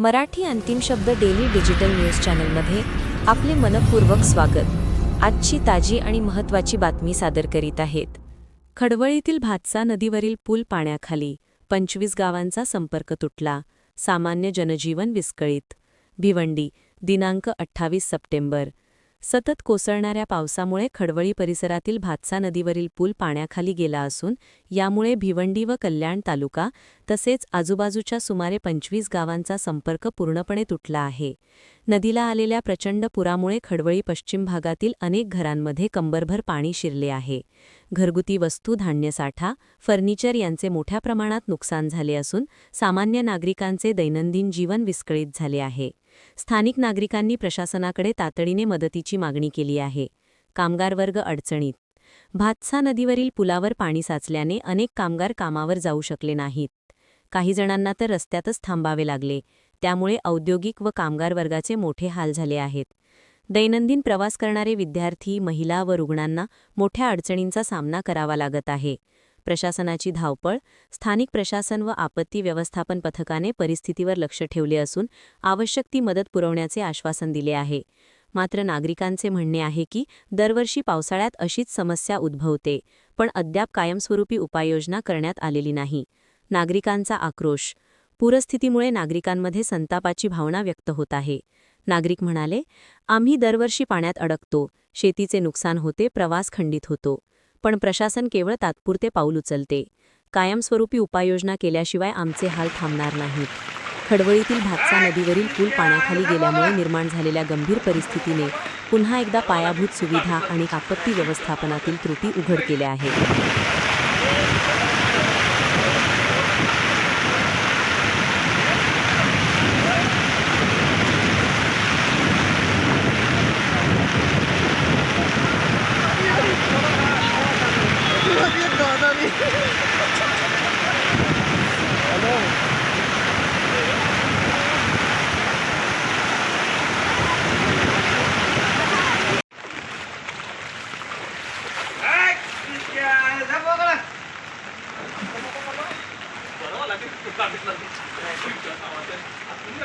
मराठी अंतिम शब्द daily digital news चॅनलमध्ये आपले मनपूर्वक स्वागत. आजची ताजी आणि महत्त्वाची बातमी सादर करीत आहेत. खडवळीतील भातसा नदीवरील पूल पाण्याखाली पंचवीस गावांचा संपर्क तुटला. सामान्य जनजीवन विस्कळीत. भिवंडी दिनांक अठ्ठावीस सप्टेंबर. सतत कोसळणाऱ्या पावसामुळे खडवळी परिसरातील भातसा नदीवरील पूल पाण्याखाली गेला असून यामुळे भिवंडी व कल्याण तालुका तसेच आजूबाजूच्या सुमारे पंचवीस गावांचा संपर्क पूर्णपणे तुटला आहे. नदीला आलेल्या प्रचंड पुरामुळे खडवळी पश्चिम भागातील अनेक घरांमध्ये कंबरभर पाणी शिरले आहे. घरगुती वस्तू धान्यसाठा फर्निचर यांचे मोठ्या प्रमाणात नुकसान झाले असून सामान्य नागरिकांचे दैनंदिन जीवन विस्कळीत झाले आहे. स्थानिक नागरिकांनी प्रशासनाकडे तातडीने मदतीची मागणी केली आहे. कामगार वर्ग अडचणीत. भातसा नदीवरील पुलावर पाणी साचल्याने अनेक कामगार कामावर जाऊ शकले नाहीत. काही जणांना तर रस्त्यातच थांबावे लागले. त्यामुळे औद्योगिक व कामगार वर्गाचे मोठे हाल झाले आहेत. दैनंदिन प्रवास करणारे विद्यार्थी महिला व रुग्णांना मोठ्या अडचणींचा सामना करावा लागत आहे. प्रशासनाची धावपळ स्थानिक प्रशासन व आपत्ती व्यवस्थापन पथकाने परिस्थितीवर लक्ष ठेवले असून आवश्यक ती मदत पुरवण्याचे आश्वासन दिले आहे. मात्र नागरिकांचे म्हणणे आहे की दरवर्षी पावसाळ्यात अशीच समस्या उद्भवते पण अद्याप कायमस्वरूपी उपाययोजना करण्यात आलेली नाही. नागरिकांचा आक्रोश पूरस्थितीमुळे नागरिकांमध्ये संतापाची भावना व्यक्त होत आहे. नागरिक म्हणाले आम्ही दरवर्षी पाण्यात अडकतो शेतीचे नुकसान होते प्रवास खंडित होतो. पण प्रशासन केवळ तात्पुरते पाऊल उचलते. कायमस्वरूपी उपाययोजना केल्याशिवाय आमचे हाल थांबणार नाहीत. खडवळीतील भातसा नदीवरील पूल पाण्याखाली गेल्यामुळे निर्माण झालेल्या गंभीर परिस्थितीने पुन्हा एकदा पायाभूत सुविधा आणि आपत्ती व्यवस्थापनातील त्रुटी उघड केल्या आहेत. Bunlar bizler. Çünkü ama sen aslında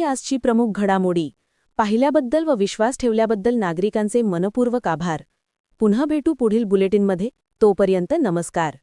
होती आजची प्रमुख घडामोडी. पाहिल्याबद्दल व विश्वास ठेवल्याबद्दल नागरिकांचे मनपूर्वक आभार. पुन्हा भेटू पुढील बुलेटिनमध्ये. तोपर्यंत नमस्कार.